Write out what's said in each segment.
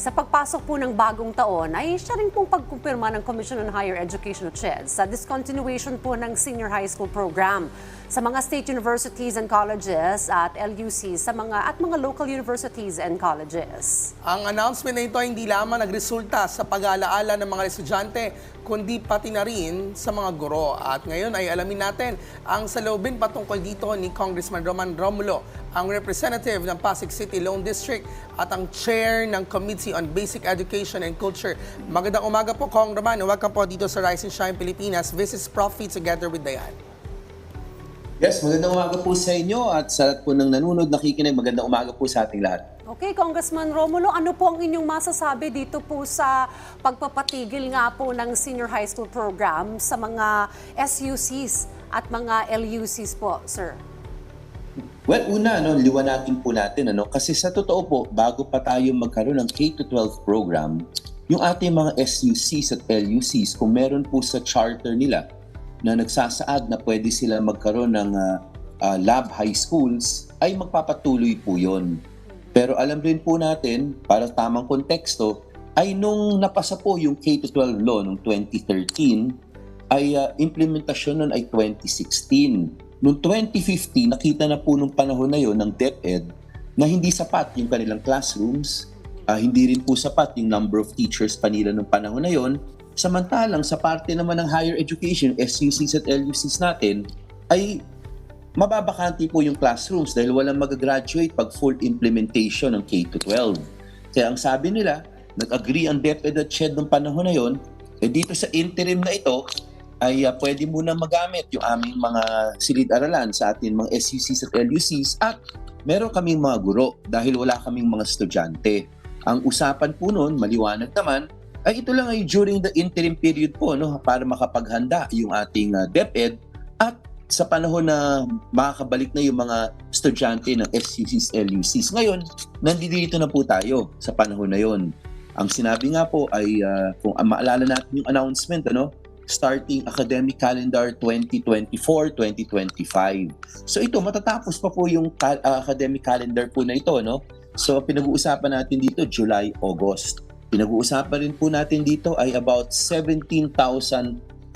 Sa pagpasok po ng bagong taon ay siya rin pong pagkumpirma ng Commission on Higher Education o CHED sa discontinuation po ng senior high school program sa mga state universities and colleges at LUCs sa mga at mga local universities and colleges. Ang announcement na ito ay hindi lamang nagresulta sa pag-aalaala ng mga estudyante, kundi pati na rin sa mga guro. At ngayon ay alamin natin ang salubin patungkol dito ni Congressman Roman Romulo, ang representative ng Pasig City Lone District at ang chair ng Committee on Basic Education and Culture. Magandang umaga po, Kong Roman. Welcome po dito sa Rise and Shine Pilipinas. This is Profit together with Dayan. Yes, magandang umaga po sa inyo at sa lahat po ng nanonood, nakikinig, magandang umaga po sa ating lahat. Okay, Congressman Romulo, ano po ang inyong masasabi dito po sa pagpapatigil nga po ng senior high school program sa mga SUCs at mga LUCs po, sir? Well, una, no, liwanatin po natin, ano, kasi sa totoo po, bago pa tayo magkaroon ng K-12 program, yung ating mga SUCs at LUCs, kung meron po sa charter nila na nagsasaad na pwede sila magkaroon ng ah, ah, lab high schools, ay magpapatuloy po yon. Pero alam rin po natin, para tamang konteksto, ay nung napasa po yung K-12 law noong 2013, ay ah, implementasyon nun ay 2016. Noong 2015, nakita na po nung panahon na yon ng DepEd na hindi sapat yung kanilang classrooms, ah, hindi rin po sapat yung number of teachers pa nila nung panahon na yon. Samantalang sa parte naman ng higher education, SUCs at LUCs natin, ay mababakante po yung classrooms dahil walang mag-graduate pag full implementation ng K-12. Kaya ang sabi nila, nag-agree ang DepEd at CHED ng panahon na yon, eh dito sa interim na ito, ay ah, pwede muna magamit yung aming mga silid-aralan sa ating mga SUCs at LUCs at meron kaming mga guro dahil wala kaming mga estudyante. Ang usapan po noon, maliwanag naman, ay ito lang ay during the interim period po no para makapaghanda yung ating ah, DepEd at sa panahon na makakabalik na yung mga estudyante ng SUCs, LUCs. Ngayon, nandito na po tayo sa panahon na yon. Ang sinabi nga po ay, ah, kung maalala natin yung announcement, ano, starting academic calendar 2024-2025. So ito, matatapos pa po yung ka- ah, academic calendar po na ito. No? So pinag-uusapan natin dito July, August. Pinag-uusapan rin po natin dito ay about 17,000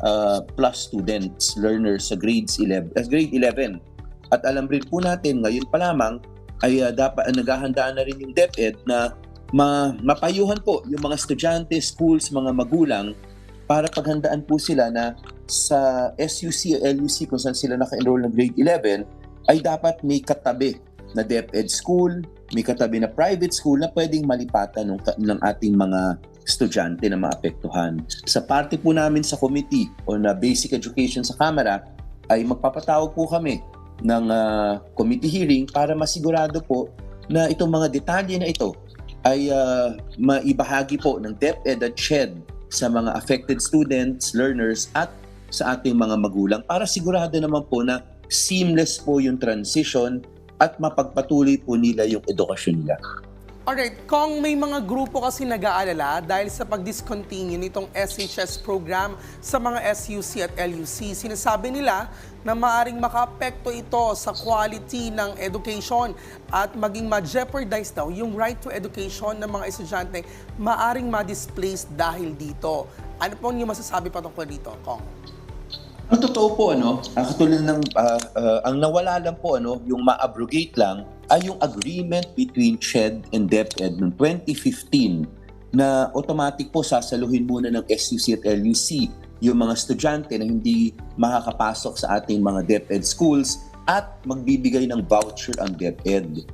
uh, plus students, learners sa grades 11, uh, grade 11. At alam rin po natin ngayon pa lamang ay uh, dapat uh, naghahanda na rin yung DepEd na ma mapayuhan po yung mga estudyante, schools, mga magulang para paghandaan po sila na sa SUC o LUC kung saan sila naka-enroll ng grade 11 ay dapat may katabi na DepEd school, may katabi na private school na pwedeng malipatan ng, ng ating mga estudyante na maapektuhan. Sa parte po namin sa committee o na basic education sa Kamara ay magpapatawag po kami ng ah, committee hearing para masigurado po na itong mga detalye na ito ay ah, maibahagi po ng DepEd at CHED sa mga affected students, learners at sa ating mga magulang para sigurado naman po na seamless po yung transition at mapagpatuloy po nila yung edukasyon nila. Alright, kung may mga grupo kasi nag-aalala dahil sa pag-discontinue nitong SHS program sa mga SUC at LUC, sinasabi nila na maaring makaapekto ito sa quality ng education at maging ma-jeopardize daw yung right to education ng mga estudyante maaring ma-displace dahil dito. Ano po yung masasabi patungkol dito, Kong? Ang totoo po ano, ang katulad ng ah, ah, ang nawala lang po ano, yung ma-abrogate lang ay yung agreement between CHED and DepEd noong 2015 na automatic po sasaluhin muna ng SUC at LUC yung mga estudyante na hindi makakapasok sa ating mga DepEd schools at magbibigay ng voucher ang DepEd.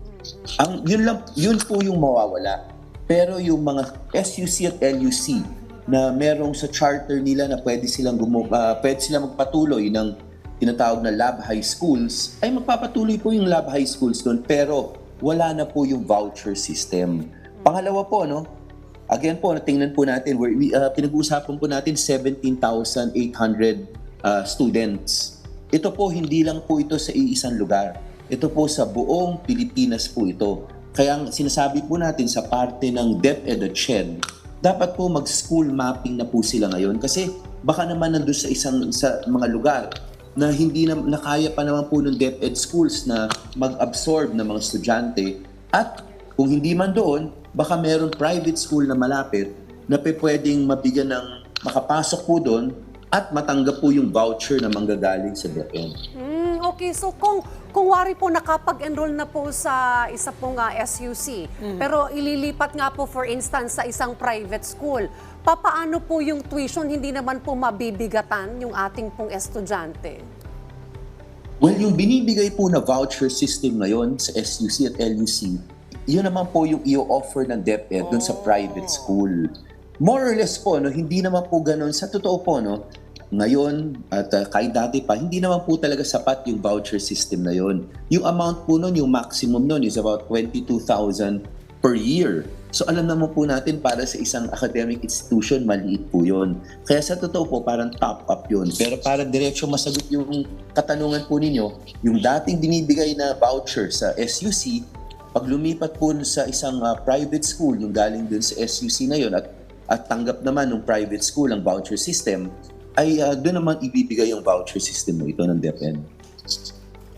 Ang yun lang yun po yung mawawala. Pero yung mga SUC at LUC na merong sa charter nila na pwede silang gumu- ah, pwede silang magpatuloy ng tinatawag na lab high schools ay magpapatuloy po yung lab high schools doon pero wala na po yung voucher system. Pangalawa po no, again po tingnan po natin we, we, ah, pinag-uusapan po natin 17,800 ah, students. Ito po hindi lang po ito sa iisang lugar. Ito po sa buong Pilipinas po ito. Kaya ang sinasabi po natin sa parte ng DepEd at CHED, dapat po mag-school mapping na po sila ngayon kasi baka naman nandun sa isang sa mga lugar na hindi na nakaya pa naman po ng DepEd schools na mag-absorb ng mga estudyante at kung hindi man doon, baka meron private school na malapit na pwedeng mabigyan ng makapasok po doon at matanggap po yung voucher na manggagaling sa DepEd. Hmm, okay, so kung kung wari po nakapag-enroll na po sa isa pong ah, SUC, pero ililipat nga po for instance sa isang private school, papaano po yung tuition hindi naman po mabibigatan yung ating pong estudyante? Well, yung binibigay po na voucher system ngayon sa SUC at LUC, yun naman po yung i-offer ng DepEd dun sa private school. More or less po, no, hindi naman po ganun. Sa totoo po, no, ngayon at uh, kahit dati pa, hindi naman po talaga sapat yung voucher system na yun. Yung amount po nun, yung maximum nun is about 22,000 per year. So alam naman po natin para sa isang academic institution, maliit po yun. Kaya sa totoo po, parang top up yun. Pero para diretso masagot yung katanungan po ninyo, yung dating binibigay na voucher sa SUC, pag lumipat po sa isang uh, private school, yung galing dun sa SUC na yun, at, at tanggap naman ng private school ang voucher system, ay uh, doon naman ibibigay yung voucher system mo ito ng DepEd.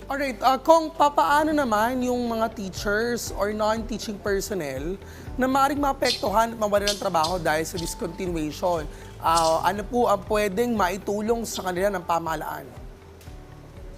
Alright, uh, kung papaano naman yung mga teachers or non-teaching personnel na maaaring maapektuhan at mawalan ng trabaho dahil sa discontinuation, Ah, ano po ang pwedeng maitulong sa kanila ng pamahalaan?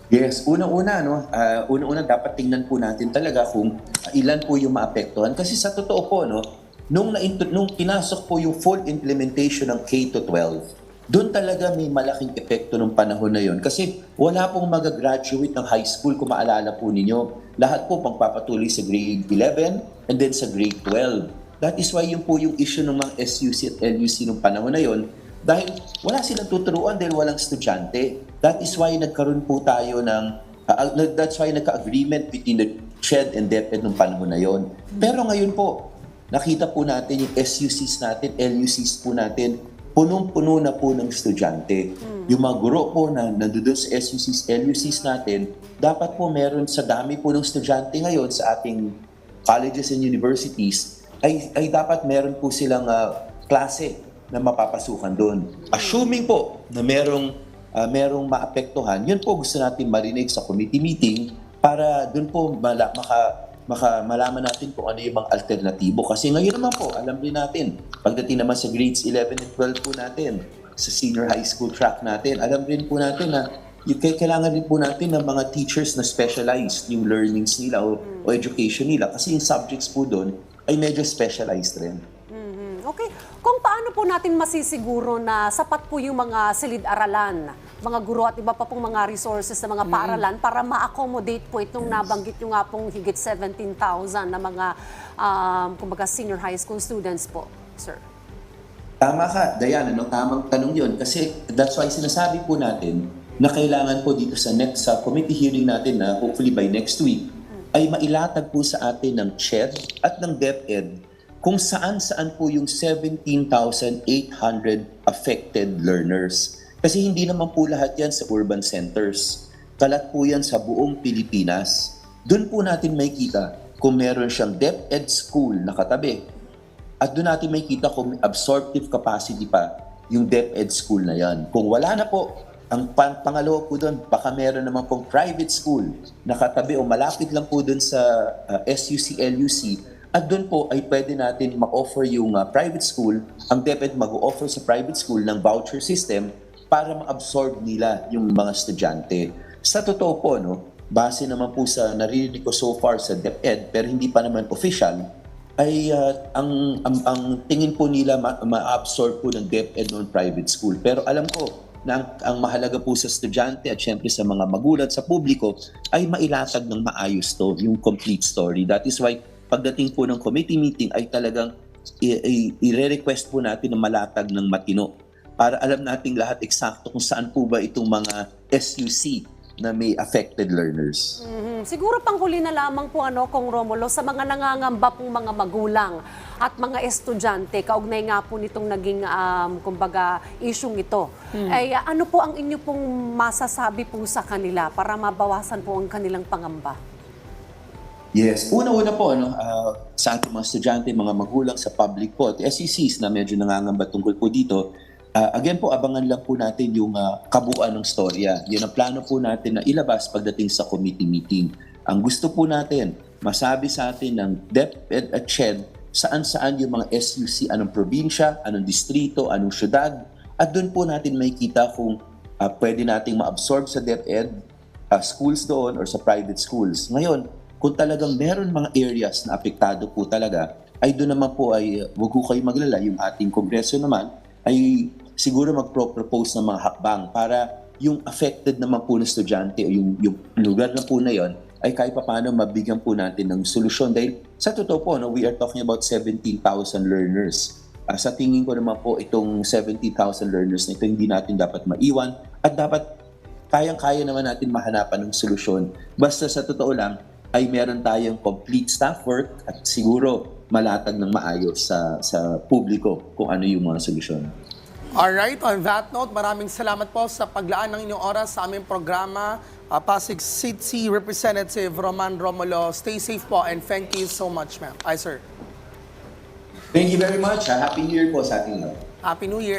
Yes, unang-una, no, ah, unang-una dapat tingnan po natin talaga kung ilan po yung maapektuhan. Kasi sa totoo po, no, nung, na, nung pinasok po yung full implementation ng K-12, doon talaga may malaking epekto ng panahon na yon. Kasi wala pong mag-graduate ng high school kung maalala po ninyo. Lahat po pagpapatuloy sa grade 11 and then sa grade 12. That is why yun po yung issue ng mga SUC at LUC nung panahon na yon. Dahil wala silang tuturuan dahil walang estudyante. That is why nagkaroon po tayo ng, ah, that's why nagka-agreement between the CHED and DepEd nung panahon na yon. Pero ngayon po, nakita po natin yung SUCs natin, LUCs po natin, punong-puno na po ng estudyante. Yung mga guro po na nandoon sa SUCs, LUCs natin, dapat po meron sa dami po ng estudyante ngayon sa ating colleges and universities, ay, ay dapat meron po silang ah, klase na mapapasukan doon. Assuming po na merong, ah, merong maapektuhan, yun po gusto natin marinig sa committee meeting para doon po mala, maka, maka, malaman natin kung ano yung mga alternatibo. Kasi ngayon naman po, alam rin natin, pagdating naman sa grades 11 and 12 po natin, sa senior high school track natin, alam rin po natin na yung kailangan din po natin ng mga teachers na specialized yung learnings nila o, o education nila. Kasi yung subjects po doon ay medyo specialized rin. Mhm. Okay, kung paano po natin masisiguro na sapat po yung mga silid-aralan, mga guro at iba pa pong mga resources sa mga paaralan para ma-accommodate po itong nabanggit yung nga pong higit 17,000 na mga um, kumbaga senior high school students po, sir? Tama ka, Diana, no? tamang tanong yon Kasi that's why sinasabi po natin na kailangan po dito sa next sa committee hearing natin na hopefully by next week ay mailatag po sa atin ng CHED at ng DepEd kung saan-saan po yung 17,800 affected learners. Kasi hindi naman po lahat yan sa urban centers. Kalat po yan sa buong Pilipinas. Doon po natin may kita kung meron siyang DepEd school na katabi. At doon natin may kita kung absorptive capacity pa yung DepEd school na yan. Kung wala na po, ang pang pangalawa po doon, baka meron naman pong private school na katabi o malapit lang po doon sa uh, SUC, LUC. At doon po ay pwede natin ma-offer yung uh, private school, ang DepEd mag-offer sa private school ng voucher system para ma-absorb nila yung mga estudyante. Sa totoo po, no, base naman po sa narinig ko so far sa DepEd, pero hindi pa naman official, ay uh, ang, ang ang tingin po nila ma- ma-absorb po ng DepEd noon private school. Pero alam ko na ang, ang mahalaga po sa estudyante at syempre sa mga magulat sa publiko ay mailatag ng maayos to, yung complete story. That is why pagdating po ng committee meeting ay talagang i- i- i-request po natin na malatag ng matino para alam nating lahat eksakto kung saan po ba itong mga SUC na may affected learners. Mhm. Siguro panghuli na lamang po ano kung Romulo sa mga nangangamba pong mga magulang at mga estudyante kaugnay nga po nitong naging um, kumbaga isyung ito. Ay ano po ang inyo pong masasabi po sa kanila para mabawasan po ang kanilang pangamba? Yes. Una-una po, ano, ah, sa ating mga estudyante, mga magulang sa public po, at SECs na medyo nangangamba tungkol po dito, ah, again po, abangan lang po natin yung ah, kabuuan ng storya. Yan ang plano po natin na ilabas pagdating sa committee meeting. Ang gusto po natin, masabi sa atin ng DepEd at CHED saan-saan yung mga SUC, anong probinsya, anong distrito, anong syudad. At doon po natin makikita kung ah, pwede nating ma-absorb sa DepEd ah, schools doon or sa private schools. Ngayon, kung talagang meron mga areas na apektado po talaga, ay doon naman po ay uh, wag ko kayo maglala. Yung ating kongreso naman ay siguro magpro-propose ng mga hakbang para yung affected naman po na estudyante o yung, yung lugar na po na yon ay kahit paano mabigyan po natin ng solusyon. Dahil sa totoo po, no, we are talking about 17,000 learners. Ah, sa tingin ko naman po, itong 70,000 learners na ito, hindi natin dapat maiwan at dapat kayang-kaya naman natin mahanapan ng solusyon. Basta sa totoo lang, ay meron tayong complete staff work at siguro malatag ng maayos sa sa publiko kung ano yung mga solusyon. Alright, on that note, maraming salamat po sa paglaan ng inyong oras sa aming programa. Uh, Pasig City Representative Roman Romulo, stay safe po and thank you so much, ma'am. Ay, sir. Thank you very much. ha. Happy New Year po sa ating lahat. Happy New Year.